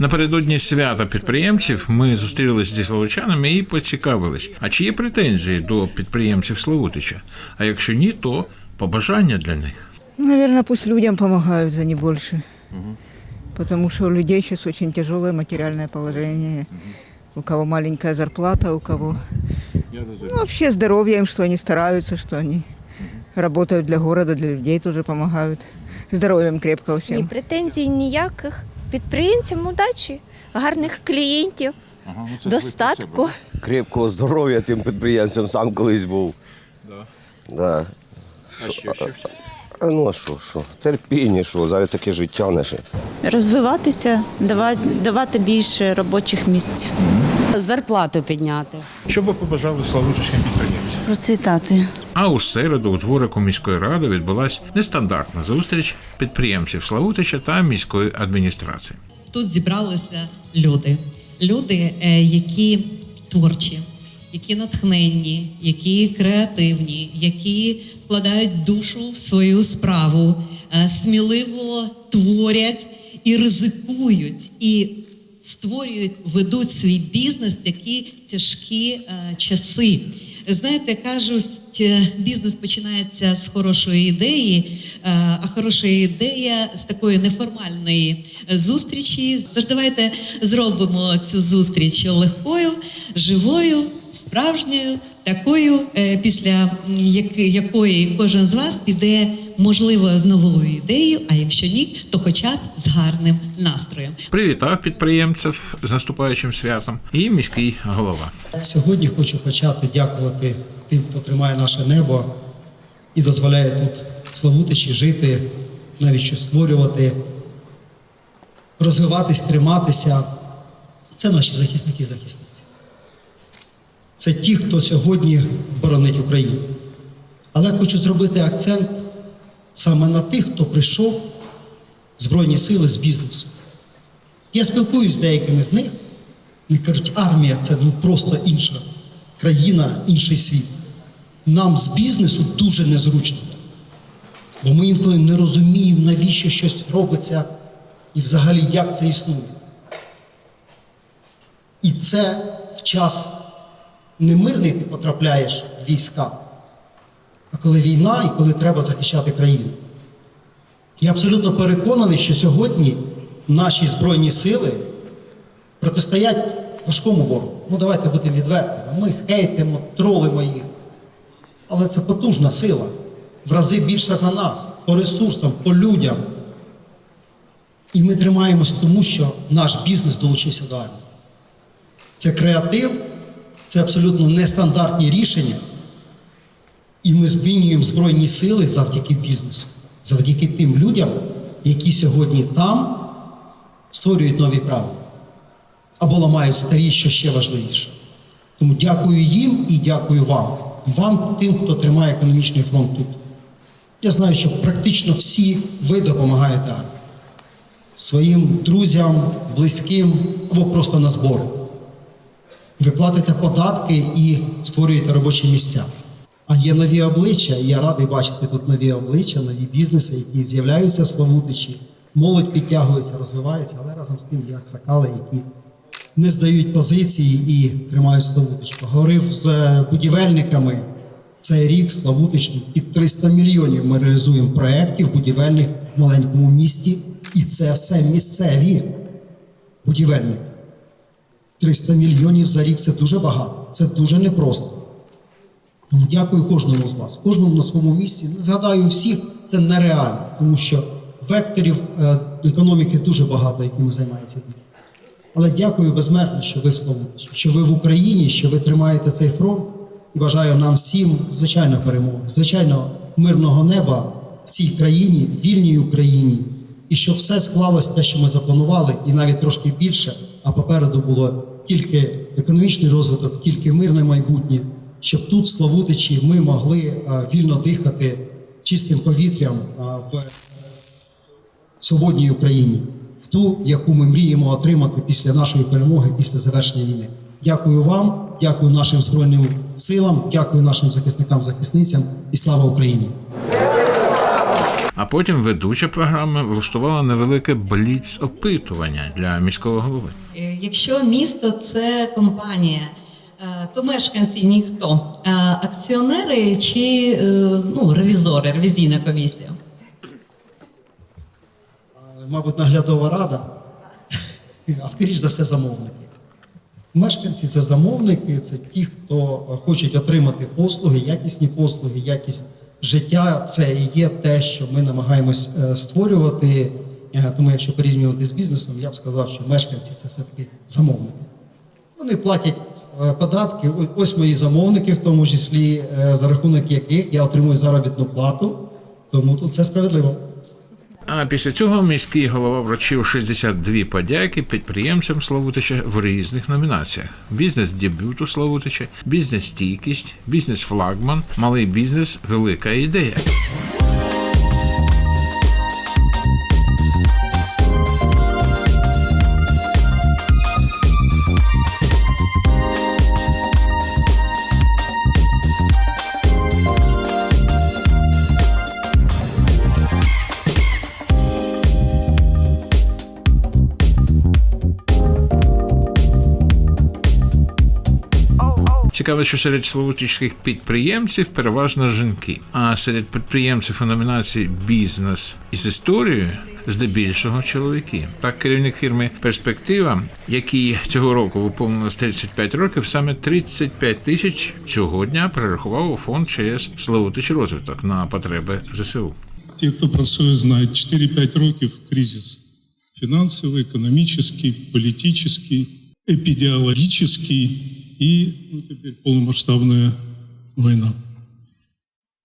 Напередодні свята підприємців ми зустрілися зі словочанами і поцікавились, а чи є претензії до підприємців Славутича? А якщо ні, то побажання для них. Наверное, пусть людям помогают, а не больше. Потому что у людей сейчас очень тяжелое материальное положение. У кого маленькая зарплата, у кого... Ну, вообще здоровье им, что они стараются, что они работают для города, для людей тоже помогают. Здоровьем крепкого Ні, всем. претензій ніяких. Підприємцям удачі, гарних клієнтів, достатку. крепкого здоров'я тим підприємцям сам колись був. Да. Да. А що, що? А ну а що, що? Терпіння, що, зараз таке життя наше. розвиватися, давати більше робочих місць. Зарплату підняти. Що би побажали славутичним підприємцям? Процвітати. А у середу у дворику міської ради відбулась нестандартна зустріч підприємців Славутича та міської адміністрації. Тут зібралися люди. Люди, е, які творчі, які натхненні, які креативні, які вкладають душу в свою справу, е, сміливо творять і ризикують, і створюють, ведуть свій бізнес такі тяжкі е, часи. Знаєте, кажуть, е, бізнес починається з хорошої ідеї, е, а хороша ідея з такої неформальної зустрічі. Тож давайте зробимо цю зустріч легкою, живою, справжньою, такою, е, після якої кожен з вас піде, можливо, з новою ідеєю, а якщо ні, то хоча б з гарним настроєм. Привітав підприємців з наступаючим святом і міський голова. Сьогодні хочу почати дякувати тим, хто тримає наше небо і дозволяє тут Славутичі жити, навіть щось створювати, розвиватись, триматися. Це наші захисники і захисниці. Це ті, хто сьогодні боронить Україну. Але хочу зробити акцент саме на тих, хто прийшов в Збройні сили з бізнесу. Я спілкуюсь з деякими з них, вони кажуть, армія це ну просто інша країна, інший світ. Нам з бізнесу дуже незручно. Бо ми інколи не розуміємо, навіщо щось робиться і взагалі як це існує. І це в час не мирний ти потрапляєш в війська, а коли війна і коли треба захищати країну. Я абсолютно переконаний, що сьогодні наші Збройні сили протистоять важкому ворогу. Ну давайте будемо відвертими. Ми хейтимо, тролимо їх. Але це потужна сила. В рази більше за нас, по ресурсам, по людям. І ми тримаємось тому, що наш бізнес долучився до армії. Це креатив, це абсолютно нестандартні рішення. І ми змінюємо Збройні сили завдяки бізнесу, завдяки тим людям, які сьогодні там створюють нові правила або ламають старі, що ще важливіше. Тому дякую їм і дякую вам. Вам, тим, хто тримає економічний фронт тут. Я знаю, що практично всі ви допомагаєте своїм друзям, близьким або просто на збори. Ви платите податки і створюєте робочі місця. А є нові обличчя, і я радий бачити тут нові обличчя, нові бізнеси, які з'являються Славутичі, молодь підтягується, розвивається, але разом з тим є аксакали, які не здають позиції і тримають Славутич. Поговорив з будівельниками. Цей рік Славутич під 300 мільйонів ми реалізуємо проєктів будівельних в маленькому місті, і це все місцеві будівельники. 300 мільйонів за рік це дуже багато, це дуже непросто. Тому дякую кожному з вас, кожному на своєму місці. Не згадаю всіх, це нереально, тому що векторів е, економіки дуже багато, якими займається бізнес. Але дякую безмежно, що ви в Славутичі, що ви в Україні, що ви тримаєте цей фронт. І бажаю нам всім, звичайно, перемоги, звичайно, мирного неба в цій країні, вільній Україні, і щоб все склалось те, що ми запланували, і навіть трошки більше, а попереду було тільки економічний розвиток, тільки мирне майбутнє, щоб тут, Славутичі, ми могли вільно дихати чистим повітрям в свободній Україні, в ту, яку ми мріємо отримати після нашої перемоги, після завершення війни. Дякую вам, дякую нашим збройним силам, дякую нашим захисникам, захисницям і слава Україні! А потім ведуча програми влаштувала невелике бліц-опитування для міського голови. Е, Якщо місто це компанія, е, то мешканці ніхто. Е, Акціонери чи ну, ревізори, ревізійна комісія? Мабуть, наглядова рада, а скоріш за все замовники. Мешканці це замовники, це ті, хто хочуть отримати послуги, якісні послуги, якість життя. Це і є те, що ми намагаємось е, створювати. Е, Тому, якщо порівнювати з бізнесом, я б сказав, що мешканці це все-таки замовники. Вони платять е, податки. Ось мої замовники, в тому числі за рахунок яких я отримую заробітну плату. Тому тут все справедливо. А після цього міський голова вручив 62 подяки підприємцям Славутича в різних номінаціях: бізнес дебюту Славутича, бізнес стійкість, бізнес флагман, малий бізнес, велика ідея. Цікаво, що серед славутичських підприємців переважно жінки, а серед підприємців у номінації Бізнес із історією здебільшого чоловіки. Так, керівник фірми Перспектива, який цього року виповнилось 35 років, саме 35 тисяч цього дня перерахував у фонд ЧС Славутич розвиток на потреби ЗСУ. Ті, хто працює, знають 4-5 років кризис. Фінансовий, економічний, політичний, епідіологічний і ну, тепер повномасштабна війна.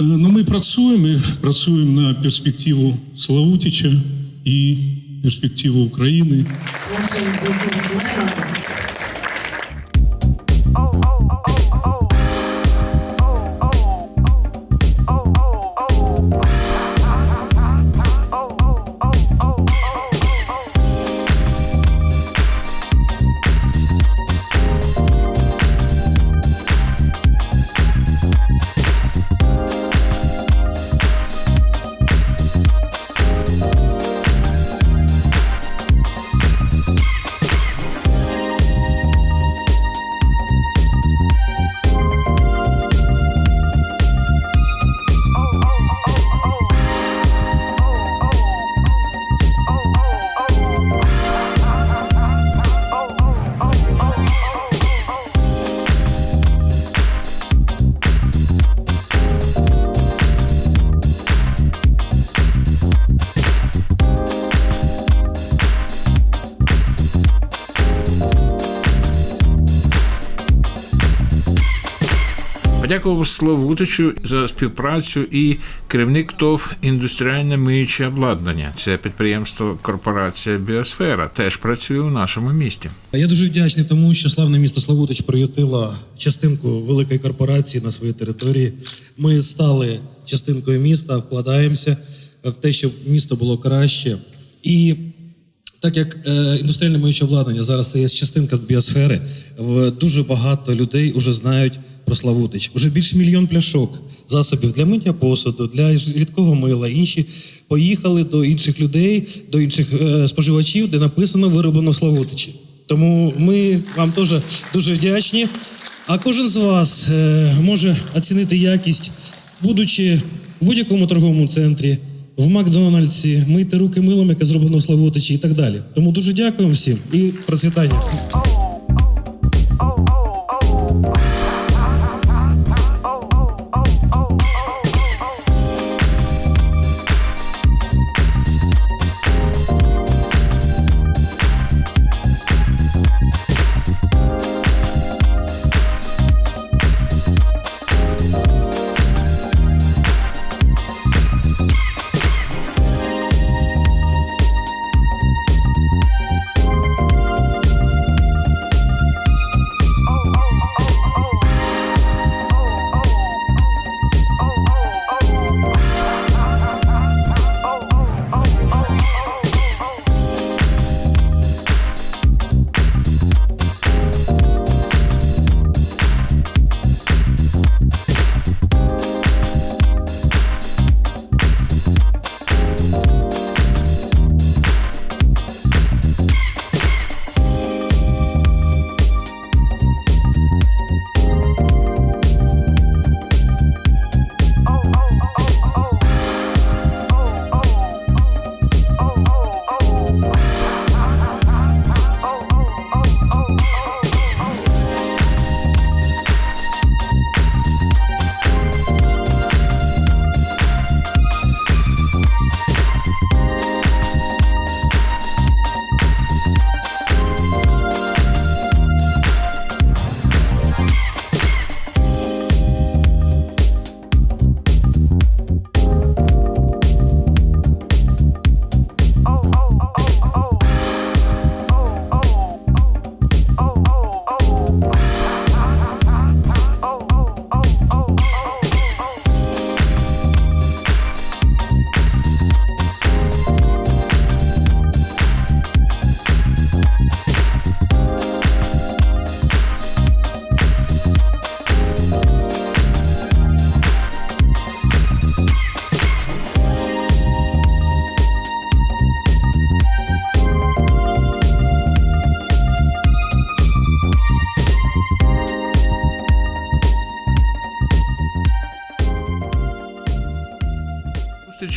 Е, Ну, ми працюємо, ми працюємо на перспективу Славутича і перспективу України. Подякував Славутичу за співпрацю і керівник ТОВ індустріальне миюче обладнання. Це підприємство корпорація Біосфера теж працює у нашому місті. Я дуже вдячний тому, що славне місто Славутич приютило частинку великої корпорації на своїй території. Ми стали частинкою міста, вкладаємося в те, щоб місто було краще. І так як е, індустріальне миюче обладнання зараз є частинка біосфери, в дуже багато людей вже знають про Славутич. Уже більше мільйон пляшок засобів для миття посуду, для рідкого мила. Інші поїхали до інших людей, до інших е, споживачів, де написано вироблено в Славутичі. Тому ми вам теж дуже вдячні. А кожен з вас е, може оцінити якість, будучи в будь-якому торговому центрі, в Макдональдсі, мийте руки милом, яке зроблено в Славутичі і так далі. Тому дуже дякуємо всім і процвітання.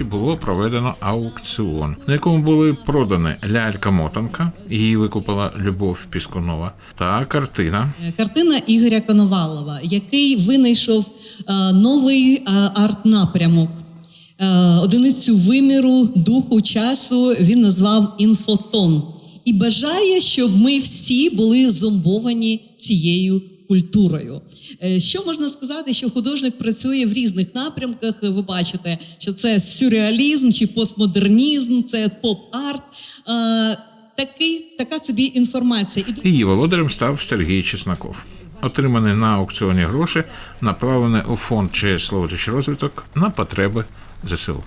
Славутичі було проведено аукціон, на якому були продані лялька Мотанка, її викупила Любов Піскунова, та картина Картина Ігоря Коновалова, який винайшов е, новий е, арт-напрямок. Е, Одиницю виміру, духу, часу він назвав інфотон і бажає, щоб ми всі були зомбовані цією культурою. Е, Що можна сказати, що художник працює в різних напрямках. Ви бачите, що це сюрреалізм чи постмодернізм, це поп-арт. Е, Такий, така собі інформація. І Її володарем став Сергій Чесноков. Отримані на аукціоні гроші направлені у фонд ЧС Славутич розвиток на потреби ЗСУ.